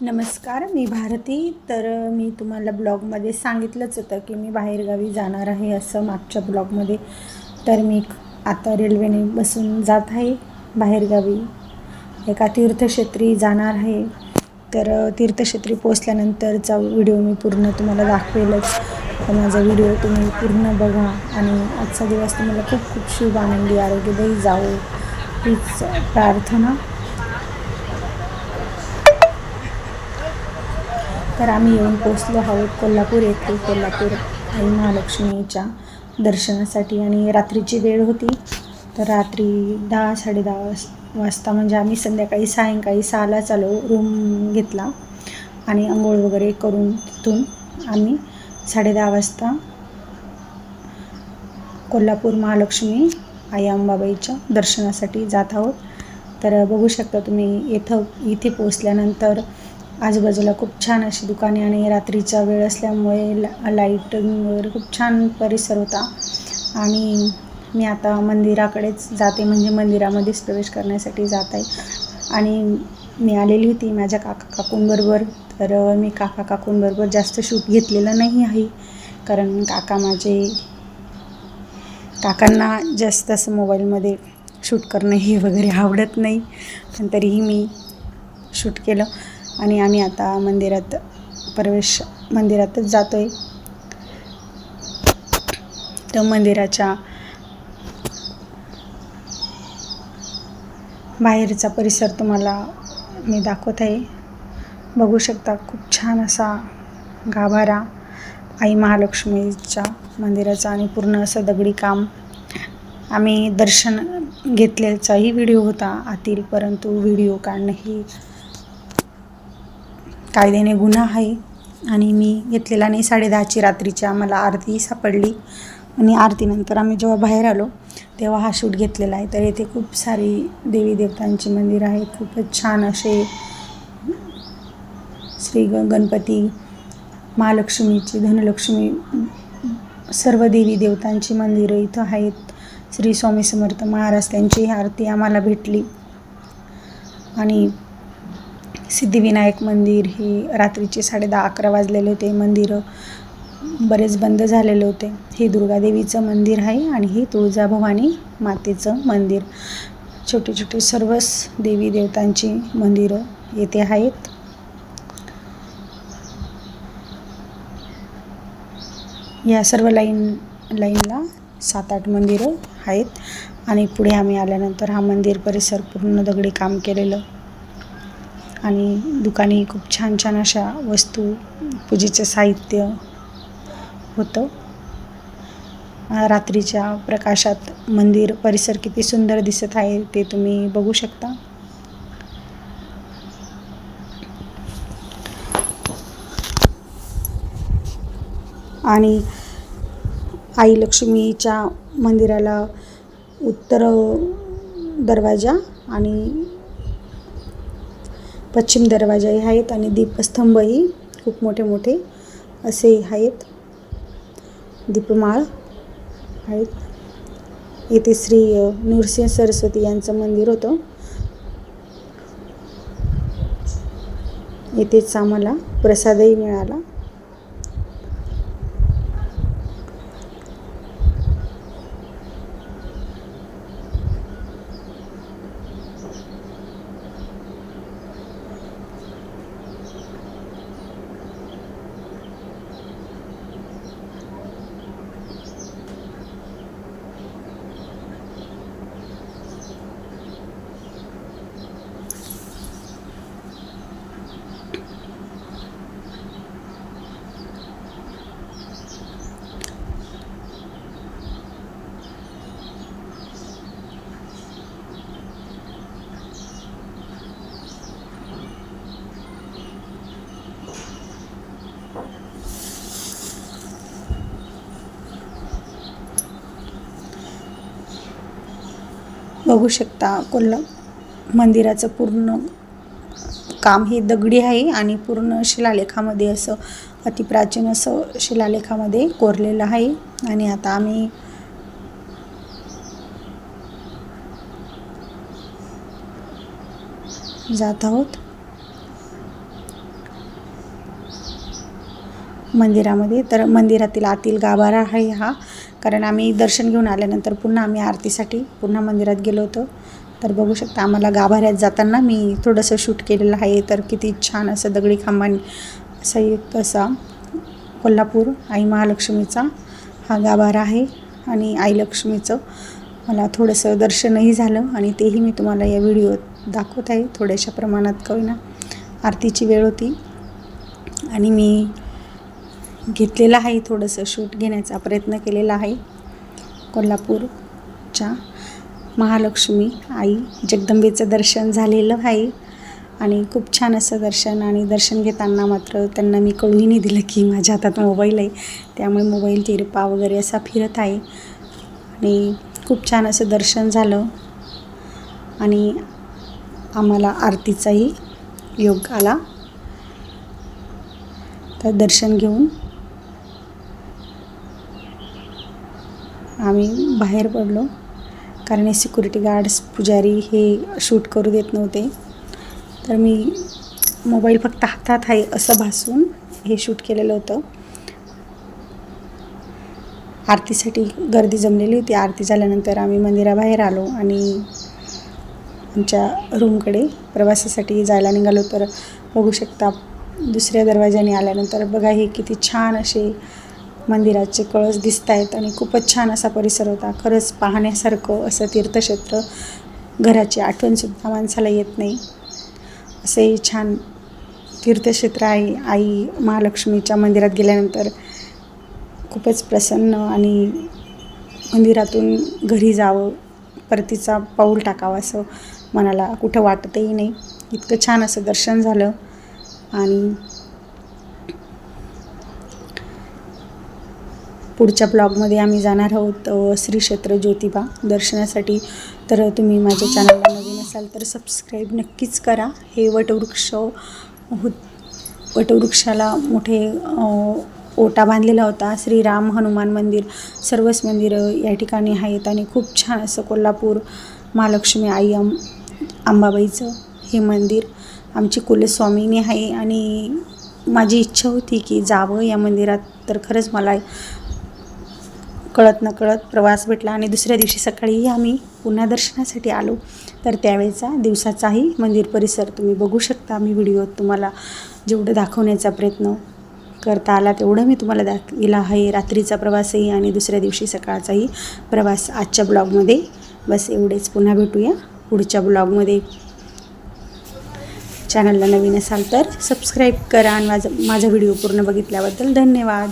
नमस्कार मी भारती. तर मी तुम्हाला ब्लॉगमध्ये सांगितलंच होतं की मी बाहेरगावी जाणार आहे असं मागच्या ब्लॉगमध्ये. तर मी आता रेल्वेने बसून जात आहे बाहेरगावी. एका तीर्थक्षेत्री जाणार आहे. तर तीर्थक्षेत्री पोचल्यानंतरचा व्हिडिओ मी पूर्ण तुम्हाला दाखवेलच. तर माझा व्हिडिओ तुम्ही पूर्ण बघा आणि आजचा दिवस तुम्हाला खूप खूप शुभ आनंदी आरोग्यदायी जावो. हीच प्रार्थना. तर आम्ही येऊन पोचलो आहोत कोल्हापूर येथे. कोल्हापूर आई महालक्ष्मीच्या दर्शनासाठी आणि रात्रीची वेळ होती. तर रात्री दहा साडेदहा वाजता म्हणजे आम्ही संध्याकाळी सायंकाळी सहाला चालू रूम घेतला आणि आंघोळ वगैरे करून तिथून आम्ही साडेदहा वाजता कोल्हापूर महालक्ष्मी आई अंबाबाईच्या दर्शनासाठी जात आहोत. तर बघू शकता तुम्ही इथं इथे पोचल्यानंतर आजूबाजूला खूप छान अशी दुकाने आणि रात्रीचा वेळ असल्यामुळे ला लाईटिंग वगैरे खूप छान परिसर होता. आणि मी आता मंदिराकडेच जाते म्हणजे मंदिरामध्येच प्रवेश करण्यासाठी जात आहे. आणि मी आलेली होती माझ्या काका काकूंबरोबर तर मी काका काकूंबरोबर जास्त शूट घेतलेलं नाही आहे. कारण काका माझे काकांना जास्त असं मोबाईलमध्ये शूट करणं हे वगैरे आवडत नाही. पण तरीही मी शूट केलं. आणि आम्ही आता मंदिरात प्रवेश मंदिरातच जातो आहे तर मंदिराच्या बाहेरचा परिसर तुम्हाला मी दाखवत आहे. बघू शकता खूप छान असा गाभारा आई महालक्ष्मीच्या मंदिराचा आणि पूर्ण असं दगडी काम. आम्ही दर्शन घेतल्याचाही व्हिडिओ होता आतील परंतु व्हिडिओ काढणं ही कायद्याने गुन्हा आहे. आणि मी घेतलेला नाही. साडेदहाची रात्रीची आम्हाला आरती सापडली. आणि आरतीनंतर आम्ही जेव्हा बाहेर आलो तेव्हा हा शूट घेतलेला आहे. तर येथे खूप सारी देवी देवतांची मंदिरं आहेत. खूपच छान असे श्री ग गणपती महालक्ष्मीची धनलक्ष्मी सर्व देवी देवतांची मंदिरं इथं आहेत. श्री स्वामी समर्थ महाराज त्यांची ही आरती आम्हाला भेटली. आणि सिद्धिविनायक मंदिर हे रात्रीचे साडे दहा अकरा वाजलेले होते. मंदिरं बरेच बंद झालेले होते. हे दुर्गादेवीचं मंदिर आहे आणि हे तुळजाभवानी मातेचं मंदिर. छोटे छोटे सर्वच देवी देवतांची मंदिरं येथे आहेत. या सर्व लाईन लाईनला सात आठ मंदिरं आहेत. आणि पुढे आम्ही आल्यानंतर हा मंदिर परिसर पूर्ण दगडी काम केलेलं आणि दुकाने खूप छान छान अशा वस्तू पूजेचं साहित्य होतं. रात्रीच्या प्रकाशात मंदिर परिसर किती सुंदर दिसत आहे ते तुम्ही बघू शकता. आणि आई लक्ष्मीच्या मंदिराला उत्तर दरवाजा आणि पश्चिम दरवाजाही आहेत आणि दीपस्तंभही खूप मोठे मोठे असे आहेत. दीपमाळ आहेत. येथे श्री नृसिंह सरस्वती यांचं मंदिर होतं. येथेच आम्हाला प्रसादही मिळाला. बघू शकता कोल्हा मंदिराचं पूर्ण काम हे दगडी आहे आणि पूर्ण शिलालेखामध्ये असं अतिप्राचीन असं शिलालेखामध्ये कोरलेलं आहे. आणि आता आम्ही जात आहोत. मंदिरामध्ये. तर मंदिरातील आतील गाभारा आहे हा. कारण आम्ही दर्शन घेऊन आल्यानंतर पुन्हा आम्ही आरतीसाठी पुन्हा मंदिरात गेलो होतो. तर बघू शकता आम्हाला गाभाऱ्यात जाताना मी थोडंसं शूट केलेलं आहे. तर किती छान असं दगडी खांबांनी असा एक असा कोल्हापूर आई महालक्ष्मीचा हा गाभारा आहे आणि आई लक्ष्मीचं. मला थोडंसं दर्शनही झालं आणि तेही मी तुम्हाला या व्हिडिओत दाखवत आहे. थोड्याशा प्रमाणात कळना. आरतीची वेळ होती आणि मी घेतलेलं आहे. थोडंसं शूट घेण्याचा प्रयत्न केलेला आहे. कोल्हापूरच्या महालक्ष्मी आई जगदंबेचं दर्शन झालेलं आहे. आणि खूप छान असं दर्शन आणि दर्शन घेताना मात्र त्यांना मी कळूही नाही दिलं की माझ्या हातात मोबाईल आहे. त्यामुळे मोबाईल तिरपा वगैरे असा फिरत आहे. आणि खूप छान असं दर्शन झालं. आणि आम्हाला आरतीचाही योग आला. तर दर्शन घेऊन आम्ही बाहेर पडलो. कारण हे सिक्युरिटी गार्ड्स पुजारी हे शूट करू देत नव्हते. तर मी मोबाईल फक्त हातात आहे असं भासून हे शूट केलेलं होतं. आरतीसाठी गर्दी जमलेली होती. आरती झाल्यानंतर आम्ही मंदिराबाहेर आलो आणि आमच्या रूमकडे प्रवासासाठी जायला निघालो. तर बघू शकता दुसऱ्या दरवाजाने आल्यानंतर बघा हे किती छान असे मंदिराचे कळस दिसत आहेत आणि खूपच छान असा परिसर होता. खरंच पाहण्यासारखं असं तीर्थक्षेत्र घराची आठवणसुद्धा माणसाला येत नाही. असे छान तीर्थक्षेत्र आहे. आई महालक्ष्मीच्या मंदिरात गेल्यानंतर खूपच प्रसन्न आणि मंदिरातून घरी जावं परतीचा पाऊल टाकावं असं मनाला कुठं वाटतही नाही. इतकं छान असं दर्शन झालं आणि पुढच्या ब्लॉगमध्ये आम्ही जाणार आहोत श्री क्षेत्र ज्योतिबा दर्शनासाठी. तर तुम्ही माझ्या चॅनलला नवीन असाल तर सबस्क्राईब नक्कीच करा. हे वटवृक्ष हो वटवृक्षाला मोठे ओटा बांधलेला होता. श्रीराम हनुमान मंदिर सर्वच मंदिरं या ठिकाणी आहेत. आणि खूप छान असं कोल्हापूर महालक्ष्मी आई अं अंबाबाईचं हे मंदिर आमची कुलस्वामीने आहे. आणि माझी इच्छा होती की जावं या मंदिरात. तर खरंच मला कळत नकळत प्रवास भेटला आणि दुसऱ्या दिवशी सकाळीही आम्ही पुन्हा दर्शनासाठी आलो. तर त्यावेळेचा दिवसाचाही मंदिर परिसर तुम्ही बघू शकता. मी व्हिडिओत तुम्हाला जेवढं दाखवण्याचा प्रयत्न करता आला तेवढं मी तुम्हाला दाखविला आहे. रात्रीचा प्रवासही आणि दुसऱ्या दिवशी सकाळचाही प्रवास आजच्या ब्लॉगमध्ये. बस एवढेच. पुन्हा भेटूया पुढच्या ब्लॉगमध्ये. चॅनलला नवीन असाल तर सबस्क्राईब करा आणि माझं माझा व्हिडिओ पूर्ण बघितल्याबद्दल धन्यवाद.